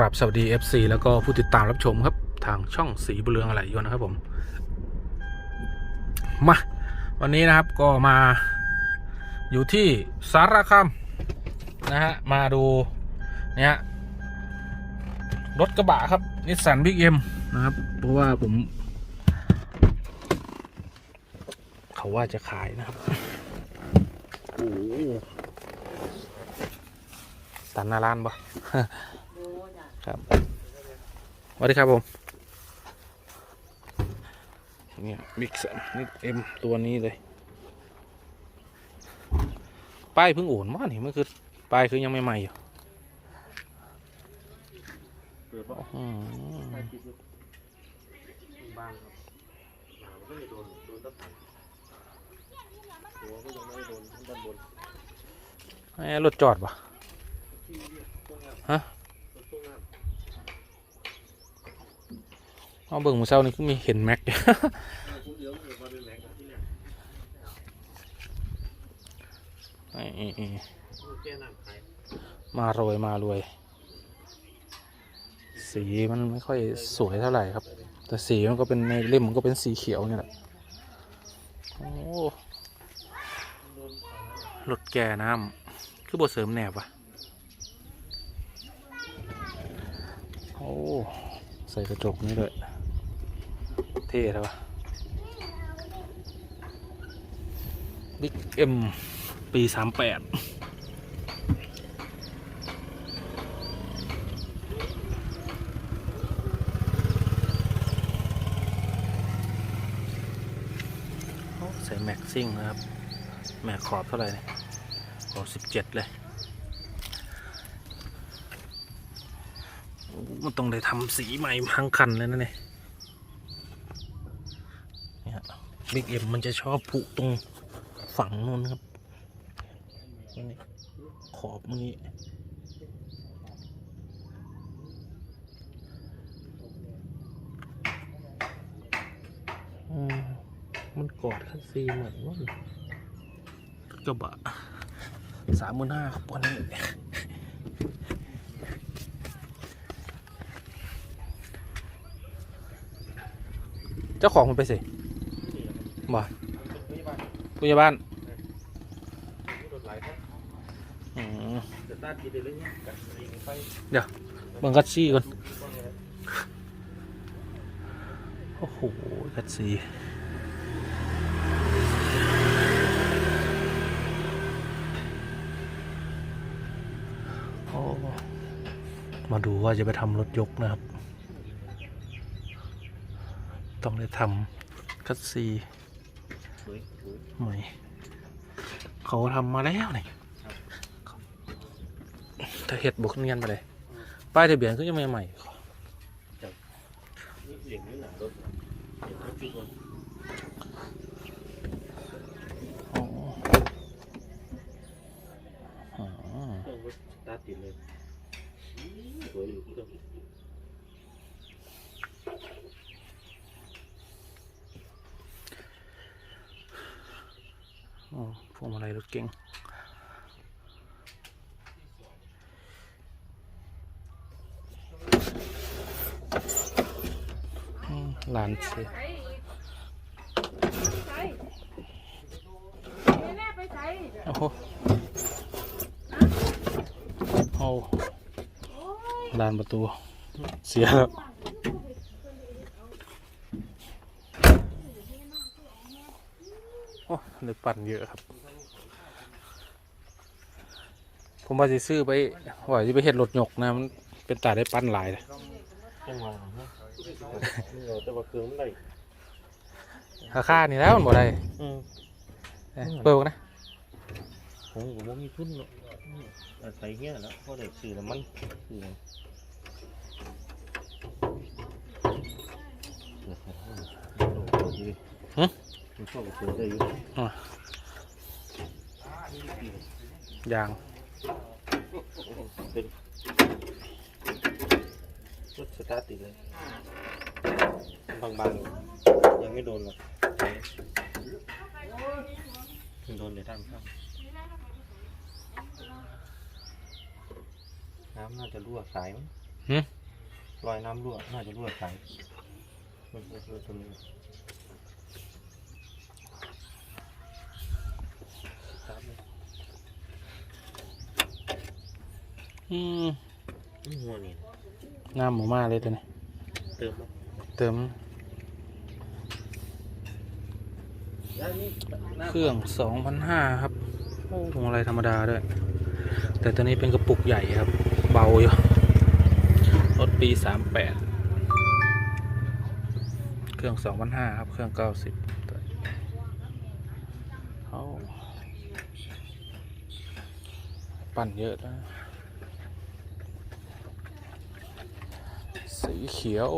ครับสวัสดี FC แล้วก็ผู้ติดตามรับชมครับ ทางช่องสีบุเรืองอะไรยนนะครับผม มา วันนี้นะครับก็มาอยู่ที่สารคามนะฮะ มาดูเนี่ยรถกระบะครับนิสสันบิ๊กเอ็มนะครับ เพราะว่าผม เขาว่าจะขายนะครับโอ้ตันนารานปะ ครับสวัสดีครับผมเนี่ยมิกซ์นี่เอ็มตัวนี้เลย ป้ายเพิ่งโอนมานี่มันคือป้ายคือยังไม่ใหม่อยู่อืมบ้างครับหนาวก็ไม่โดนโดนตั้งแต่หัวก็ยังไม่ได้โดนทั้งด้านบนไอ้รถจอดปะฮะ รถตู้งาน เอาเบิ่งมือเช้านี่ก็มีเห็นแม็กมารวยมารวย สีมันไม่ค่อยสวยเท่าไหร่ครับ แต่สีมันก็เป็นในเล่มมันก็เป็นสีเขียวเนี่ยแหละโอ้รถแก่น้ำคือบทเสริมแหนบวะโอ้ ใส่กระจกนี่ด้วย ท่เลยวะบิ๊กเอ็มปีสามแปดใส่แม็กซิ่งนะครับ แม็กขอบเท่าไหร่เนี่ยขอบสิบเจ็ดเลย มันต้องได้ทำสีใหม่ทั้งคันเลยนะเนี่ย บิ๊กเอ็มมันจะชอบผุตรงฝั่งนู้นครับนี่ขอบมันนี้อืมมันกอดคัสซีเหมือนว่ากระบะสามหมื่นห้าครับวันนี้เจ้าของมันไปสิ บ่นี่บ้านผู้ใหญ่บ้านนี่รถไหลครับอืมจะต้านกินได้เลยเนี่ยกันยิงไปเบิ่งคัสซี่ก่อนบ้างเลยโอ้โหคัสซีโอ้มาดูว่าจะไปทำรถยกนะครับ ต้องได้ทำคัสซี สวยสวยใหม่เขาทำมาแล้วนี่ถ้าเห็ดบวกเนียนไปเลย ป้ายทะเบียนก็ยังไม่ใหม่นี่เสียงนี่หนารถเดี๋ยวรถจุกคนอ๋ออ๋อเครื่องรถสตาร์ทติดเลยสวยอยู่เครื่อง อ๋อพ วงมาลัยรถเก๋งหลานเสียใส่ใส่แม่ไปใส่โอ้โหโอ้ลานประตู เสียแล้วโอ้เลยปั่นเยอะครับ ผมว่าจะซื้อไปว่าจะไปเห็ดรถหยกนะมันเป็นตาได้ปั้นหลายเลยจังหวะของเนี่ยเราแต่ว่าเครื่องมันไหลราคานี่แล้วมันบ่ได้อืมเอ้ยเปิดกันนะผมก็บ่มีทุนเนาะอาศัยเงี้ยแล้วเพราะได้ซื้อน้ำมันซื้อน้ำมันชอบเสือได้อยู่ ยาง เป็นรถสตาร์ทติดเลย บางๆ ยังไม่โดนหรอกโดนในด้านข้างน้ำน่าจะรั่วสายมั้งหึรอยน้ำรั่ว น่าจะรั่วสายมันรั่วตรงนี้ครับ อืมนี่หัวนี่น้ำหมูมาเลยตัวนี้เติมมั้เติมยนี่เครื่องสองพันห้าครับโอ้ถุงอะไรธรรมดาด้วย แต่ตัวนี้เป็นกระปุกใหญ่ครับ เบาอยู่รถปีสามแปดเครื่องสองพันห้าครับ เครื่องเก้าสิบเอาปั่นเยอะแล้ว สีเขียว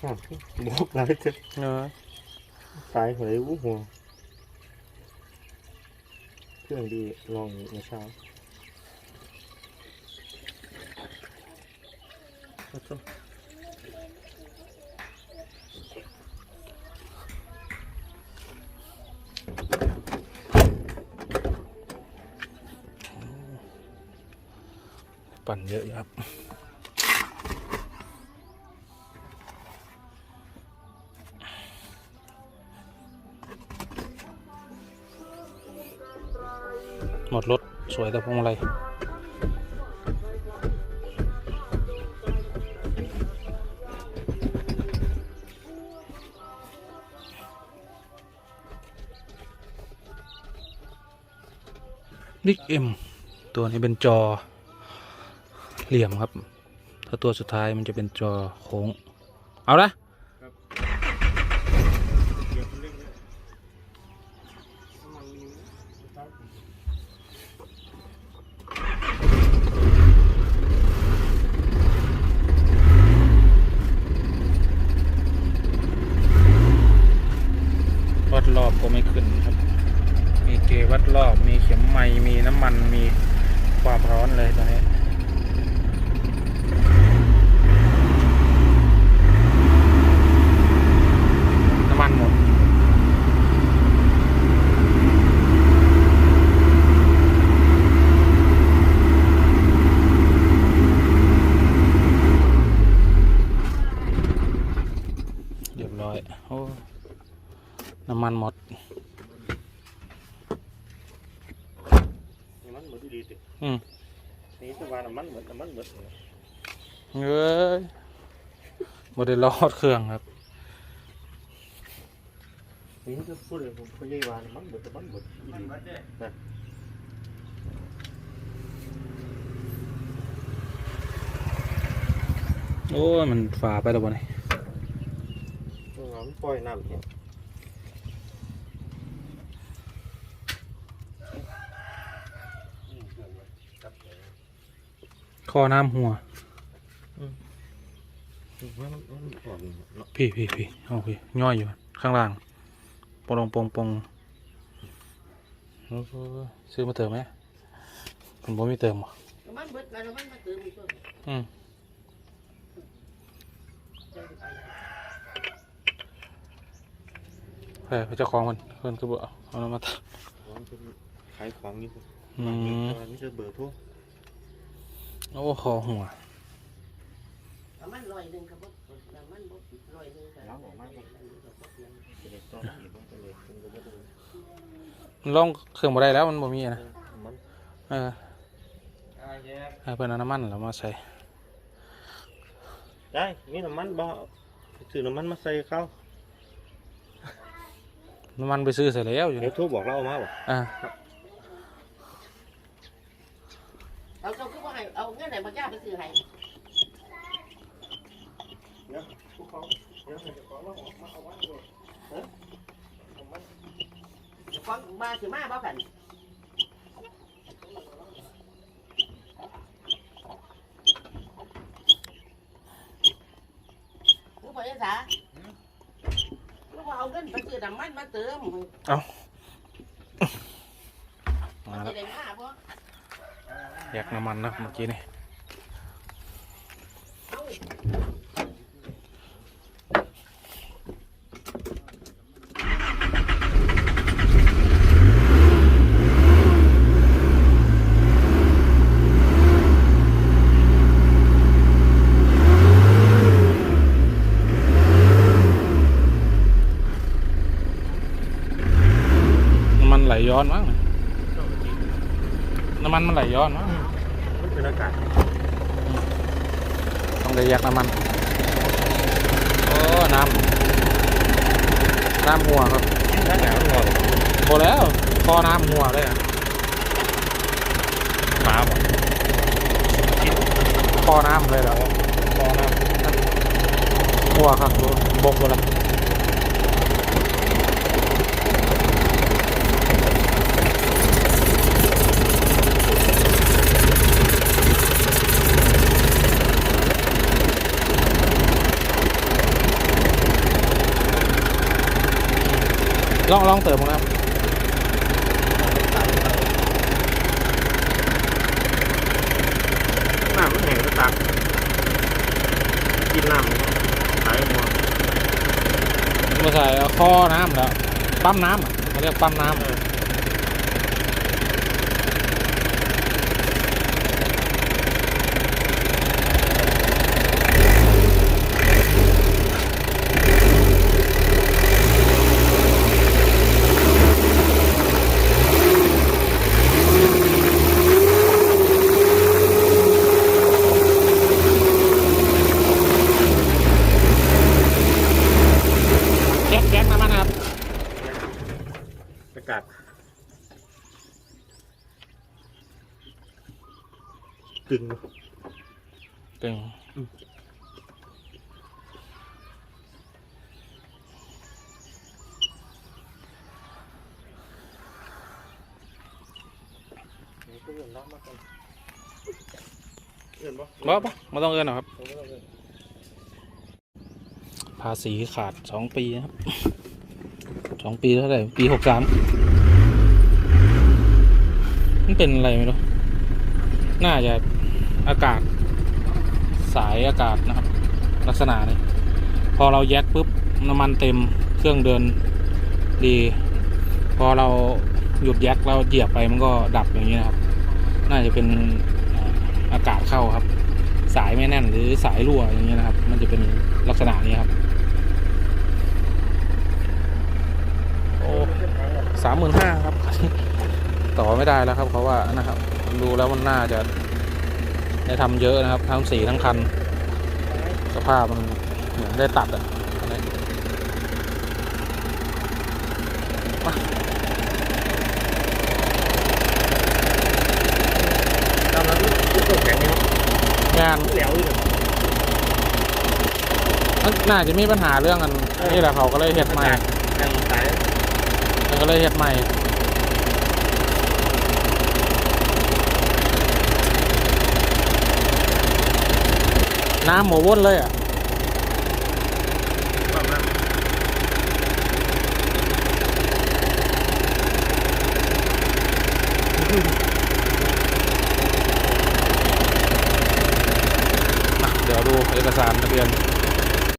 ครับบอกแล้วจะเนอะสายหัวอู้หัวเครื่อ งดีลองเมื่อเช้าเอาจ้ะปั่นเยอะครับ หมดรถ สวยแต่พวงมาลัยบิ๊กเอ็มตัวนี้เป็นจอ เหลี่ยมครับ ถ้าตัวสุดท้ายมันจะเป็นจอโค้ง เอาละเหยียบเร่งเลยน้ำมันมีไหมครับวัดรอบก็ไม่ขึ้นครับ มีเกวัดรอบ มีเข็มไมมีน้ำมัน มีความร้อนเลยตอนนี้ น้ำมันหมด เรียบร้อย โอ้ น้ำมันหมดนี่มันเหมือนดีๆติอืมนี่สวาน้ำมันเหมือนน้ำมันเหมือนเอ้ยบไดรอดเครื่องครับนี่จะพูดเลยผมพยายามน้ำมันเหมือนน้ำมันเหมือนอีดีโอ้ยมันฝ่าไปแล้วบ่เนี่ยตัวน้ำปล่อยน้ำเนี่ย คอน้ำหัวมันมันออกเนาะพี่พี่พี่เอาพี่ย่อยอยู่ ข้างล่างปองปองปองโอ้โหซื้อมาเติมไหมผมบ่มีเติมบ่น้ำมันเบิดแล้วน้ำมันมาเติมอีกตัวอืมเฮ้ยเจ้าของมันเพิ่นก็บ่เอาเอามาทร้อนเป็นขายของนี่ำอืมนี่จะเบอร์โทร โอ้คอหัวน้ำมันลอยหนึ่งครับน้ำมันบดลอยหนึ่งล้างออกมาเลยจะได้ต้อนอีกบ้างจะเลยคุณก็ไม่ดูมันลองเครื่องบ่ได้แล้วมันบ่มีอะนะมันเออให้เพิ่นเอาน้ำมันแล้วมาใส่ได้มีน้ำมันบ่ซื้อน้ำมันมาใส่เข้าน้ำมันไปซื้อเสร็จแล้วอยู่เดี๋ยนะวโทรบอกเราเอามาบ่อ่าเอาเจ้าคือว่า ให้เอาเงินไหนมาจ้าไปซื้อให้เดี๋ยวพวกเขาเดี๋ยวจะขอเราออกมาเอาไว้ก่อนเฮ้ยน้ำมันฟังมาสิมาบ่กันลูกพ่อยังสาลูกว่าเอาเงินไปซื้อน้ำมันมาเติมมาจะแล้วได้มาบ่แยกน้ำมันนะเมื่อกี้นี่ ไหลย้อนมั้งน้ำมันมันไหลย้อนมั้งเป็นอากาศต้องได้ยักน้ำมันโอ้น้ำน้ำหัวครับน้ำหัวโบแล้วคอน้ำหัวเลยอะปลาบ่คอน้ำเลยเหรอคอน้ำหัวครับบกหมดละ ลองลองเติมนะครับน้ำมันแห้งก็ตักกินน้ำหายหัวมาใส่เอาข้อน้ำแล้ว ปั๊มน้ำอะเขาเรียกปั๊มน้ำแก๊กแก๊กน้ำมันนะครับ อากาศกึ่ง ตึงเอื่นน้ำมากันเอื่นปะบ่ปะไม่ต้องเอินหรอกครับภาษีขาดสองปีนะครับสองปีเท่าไหร่ปีหกสามมันเป็นอะไรไม่รู้ น่าจะอากาศ สายอากาศนะครับ ลักษณะนี้ พอเราแยกปุ๊บน้ำมันเต็มเครื่องเดินดี พอเราหยุดแยกเราเหยียบไปมันก็ดับอย่างนี้นะครับ น่าจะเป็นอาอากาศเข้าครับ สายไม่แน่นหรือสายรั่วอย่างเงี้ยนะครับ มันจะเป็นลักษณะนี้ครับโอ้สามหมื่นห้าครับ ต่อไม่ได้แล้วครับ เพราะว่านะครับ ดูแล้วมันน่าจะ ได้ทำเยอะนะครับทั้งสีทั้งคัน สภาพมันเหมือนได้ตัดอะอันนี้ตามนั้นลูกตัวแข็งนี่งานเหลวอยู่น่าจะมีปัญหาเรื่องกันนี่แหละเขาก็เลยเฮ็ดใหม่ยังสายมันก็เลยเฮ็ดใหม่ น้ำหมวนเลยอะความน้ำอะเดี๋ยวดูเอกสารทะเบียน